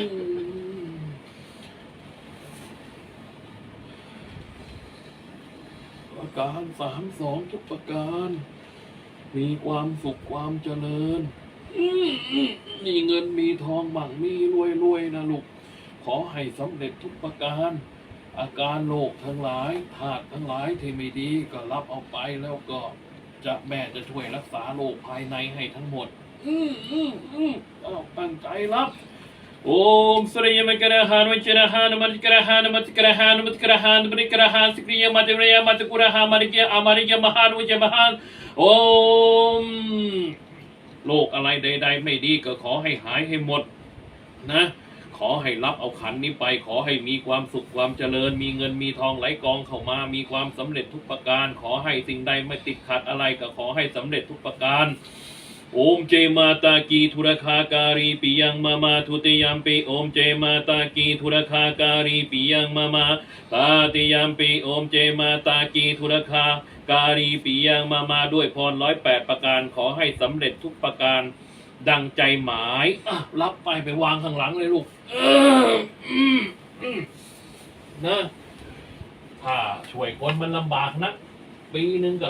ประการสามสองทุกประการ มีความสุขความเจริญมีเงินมีทองบังมีรวยรวยนะลูก ขอให้สำเร็จทุกประการ อาการโรคทั้งหลายธาตุทั้งหลายที่ไม่ดีก็รับเอาไปแล้วก็จะแม่จะช่วยรักษาโรคภายในให้ทั้งหมด อืมอืมอืมตั้งใจรับ โอมสริยมกระหานวิจระหานมัจกระหานมัจกระหานมัจกระหานบริกระหานสกริยมัจเรียมัจกุระหามาริเกอามาริเกมหาวิจมหานโอมโรคอะไรใด ๆ ไม่ดีก็ขอให้หายให้หมดนะ ขอให้รับเอาขันนี้ไป ขอให้มีความสุขความเจริญ มีเงินมีทองไหลกองเข้ามา มีความสำเร็จทุกประการ ขอให้สิ่งใดไม่ติดขัดอะไรก็ขอให้สำเร็จทุกประการ โอมเจมาตากีธุรคาการีปิยังมามาทุติยมปิโอมเจมาตากีธุรคาการีปิยังมามาตาติยมปิโอมเจมาตากีธุรคาการีปิยังมามาด้วยพรร้อยแปดประการขอให้สำเร็จทุกประการดังใจหมายรับไปไปวางข้างหลังเลยลูกนะถ้าช่วยคนมันลำบากนะปีหนึ่งก็